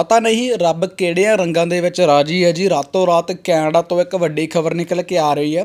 ਪਤਾ ਨਹੀਂ ਰੱਬ ਕਿਹੜਿਆਂ ਰੰਗਾਂ ਦੇ ਵਿੱਚ ਰਾਜੀ ਹੈ ਜੀ। ਰਾਤੋਂ ਰਾਤ ਕੈਨੇਡਾ ਤੋਂ ਇੱਕ ਵੱਡੀ ਖਬਰ ਨਿਕਲ ਕੇ ਆ ਰਹੀ ਹੈ।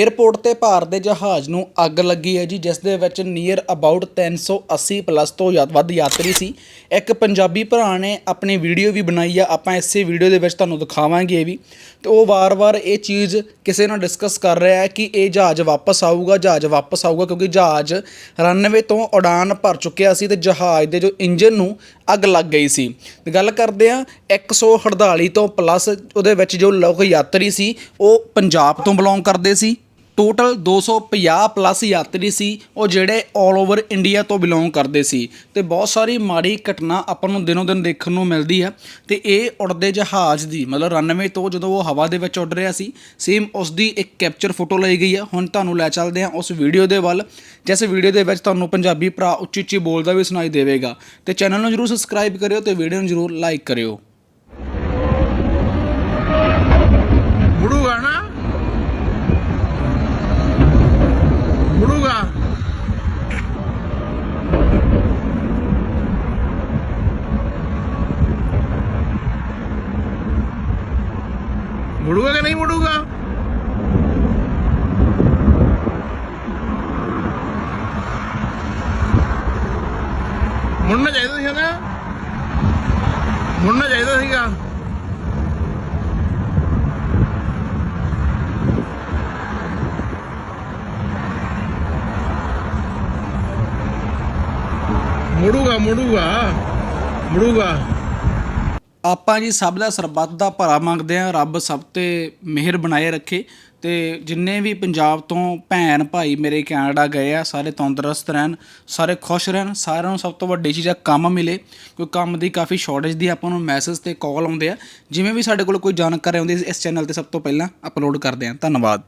에ਅਰਪੋਰਟ ਤੇ ਭਾਰਤ ਦੇ ਜਹਾਜ਼ ਨੂੰ ਅੱਗ ਲੱਗੀ ਹੈ ਜੀ, ਜਿਸ ਦੇ ਵਿੱਚ ਨੀਅਰ ਅਬਾਊਟ 380 ਪਲੱਸ ਤੋਂ ਯਾ- ਵੱਧ ਯਾਤਰੀ ਸੀ। ਇੱਕ ਪੰਜਾਬੀ ਭਰਾ ਨੇ ਆਪਣੀ ਵੀਡੀਓ ਵੀ ਬਣਾਈ ਆ। ਆਪਾਂ ਇਸੇ ਵੀਡੀਓ ਦੇ ਵਿੱਚ ਤੁਹਾਨੂੰ ਦਿਖਾਵਾਂਗੇ ਇਹ ਵੀ। ਤੇ ਉਹ ਵਾਰ-ਵਾਰ ਇਹ ਚੀਜ਼ ਕਿਸੇ ਨਾਲ ਡਿਸਕਸ ਕਰ ਰਿਹਾ ਹੈ ਕਿ ਇਹ ਜਹਾਜ਼ ਵਾਪਸ ਆਊਗਾ, ਜਹਾਜ਼ ਵਾਪਸ ਆਊਗਾ, ਕਿਉਂਕਿ ਜਹਾਜ਼ ਰਨਵੇ ਤੋਂ ਉਡਾਨ ਭਰ ਚੁੱਕਿਆ ਸੀ ਤੇ ਜਹਾਜ਼ ਦੇ ਜੋ ਇੰਜਨ ਨੂੰ ਅੱਗ ਲੱਗ ਗਈ ਸੀ। ਗੱਲ ਕਰਦੇ ਆ 148 ਤੋਂ ਪਲੱਸ ਉਹਦੇ ਵਿੱਚ ਜੋ ਲੋਕ ਯਾਤਰੀ ਸੀ, ਉਹ ਪੰਜਾਬ ਤੋਂ ਬਿਲੋਂਗ ਕਰਦੇ ਸੀ। ਟੋਟਲ 250 ਪਲੱਸ ਯਾਤਰੀ ਸੀ, ਉਹ ਜਿਹੜੇ 올 ਓਵਰ ਇੰਡੀਆ ਤੋਂ ਬਿਲੋਂਗ ਕਰਦੇ ਸੀ। ਤੇ ਬਹੁਤ ਸਾਰੀ ਮਾੜੀ ਘਟਨਾ ਆਪਾਂ ਨੂੰ ਦਿਨੋਂ ਦਿਨ ਦੇਖਣ ਨੂੰ ਮਿਲਦੀ ਹੈ। ਤੇ ਇਹ ਉੜਦੇ ਜਹਾਜ਼ ਦੀ, ਮਤਲਬ ਰਨਵੇ ਤੋਂ ਜਦੋਂ ਉਹ ਹਵਾ ਦੇ ਵਿੱਚ ਉੱਡ ਰਿਹਾ ਸੀ ਸੇਮ ਉਸ ਦੀ ਇੱਕ ਕੈਪਚਰ ਫੋਟੋ ਲਈ ਗਈ ਹੈ। ਹੁਣ ਤੁਹਾਨੂੰ ਲੈ ਚੱਲਦੇ ਹਾਂ ਉਸ ਵੀਡੀਓ ਦੇ ਵੱਲ, ਜਿਸ ਵੀਡੀਓ ਦੇ ਵਿੱਚ ਤੁਹਾਨੂੰ ਪੰਜਾਬੀ ਭਰਾ ਉੱਚੀ ਉੱਚੀ ਬੋਲਦਾ ਵੀ ਸੁਣਾਈ ਦੇਵੇਗਾ। ਤੇ ਚੈਨਲ ਨੂੰ ਜਰੂਰ ਸਬਸਕ੍ਰਾਈਬ ਕਰਿਓ ਤੇ ਵੀਡੀਓ ਨੂੰ ਜਰੂਰ ਲਾਈਕ ਕਰਿਓ। ਮੁੜੂਗਾ ਕਿ ਨਹੀਂ ਮੁੜੂਗਾ? ਮੁੜਨਾ ਚਾਹੀਦਾ ਸੀ ਨਾ ਮੁੜਨਾ ਚਾਹੀਦਾ ਸੀਗਾ? ਮੁੜੂਗਾ ਮੁੜੂਗਾ ਮੁੜੂਗਾ। ਆਪਾਂ ਜੀ ਸਭ ਦਾ ਸਰਬੱਤ ਦਾ ਭਲਾ ਮੰਗਦੇ ਆ ਰੱਬ ਸਭ ਤੇ ਮਿਹਰ ਬਣਾਏ ਰੱਖੇ ਤੇ ਜਿੰਨੇ ਵੀ ਪੰਜਾਬ ਤੋਂ ਭੈਣ ਭਾਈ ਮੇਰੇ ਕੈਨੇਡਾ ਗਏ ਆ ਸਾਰੇ ਤੰਦਰੁਸਤ ਰਹਿਣ ਸਾਰੇ ਖੁਸ਼ ਰਹਿਣ ਸਾਰਿਆਂ ਨੂੰ ਸਭ ਤੋਂ ਵੱਡੀ ਚੀਜ਼ ਆ ਕੰਮ ਮਿਲੇ ਕੋਈ ਕੰਮ ਦੀ ਕਾਫੀ ਸ਼ਾਰਟੇਜ ਦੀ ਆਪਾਂ ਨੂੰ ਮੈਸੇਜ ਤੇ ਕਾਲ ਆਉਂਦੇ ਆ। ਜਿਵੇਂ ਵੀ ਸਾਡੇ ਕੋਲ ਕੋਈ ਜਾਣਕਾਰੀ ਆਉਂਦੀ ਹੈ, ਇਸ ਚੈਨਲ ਤੇ ਸਭ ਤੋਂ ਪਹਿਲਾਂ ਅਪਲੋਡ ਕਰਦੇ ਆ ਧੰਨਵਾਦ।